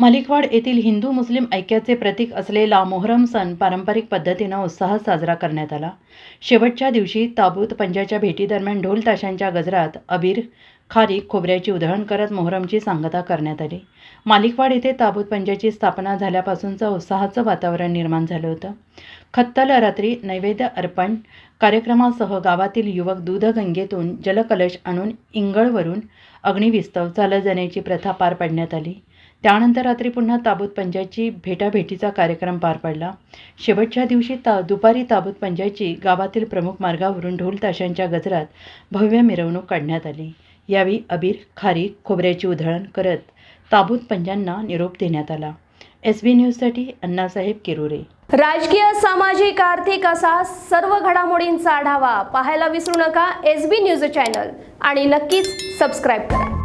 मालिकवाड येथील हिंदू मुस्लिम ऐक्याचे प्रतीक असलेला मोहरम सण पारंपरिक पद्धतीनं उत्साहात साजरा करण्यात आला. शेवटच्या दिवशी ताबूत पंजाच्या भेटीदरम्यान ढोल ताशांच्या गजरात अबीर खारीक खोबऱ्याची उधळण करत मोहरमची सांगता करण्यात आली. मालिकवाड येथे ताबूत पंजाची स्थापना झाल्यापासूनचं उत्साहाचं वातावरण निर्माण झालं होतं. खत्तल रात्री नैवेद्य अर्पण कार्यक्रमासह गावातील युवक दूधगंगेतून जलकलश आणून इंगळवरून अग्निविस्तव चालत जाण्याची प्रथा पार पाडण्यात आली. त्यानंतर रात्री पुन्हा ताबूत पंजाची भेटाभेटीचा कार्यक्रम पार पडला. शेवटच्या दिवशी ता दुपारी ताबूत पंजाची गावातील प्रमुख मार्गावरून ढोल ताशांच्या गजरात भव्य मिरवणूक काढण्यात आली. यावेळी अबीर खारी खोबऱ्याची उधळण करत ताबूत पंजांना निरोप देण्यात आला. एस बी न्यूजसाठी अण्णासाहेब किरुरे. राजकीय सामाजिक आर्थिक असा सर्व घडामोडींचा आढावा पाहायला विसरू नका एस बी न्यूज चॅनल आणि नक्कीच सबस्क्राईब करा.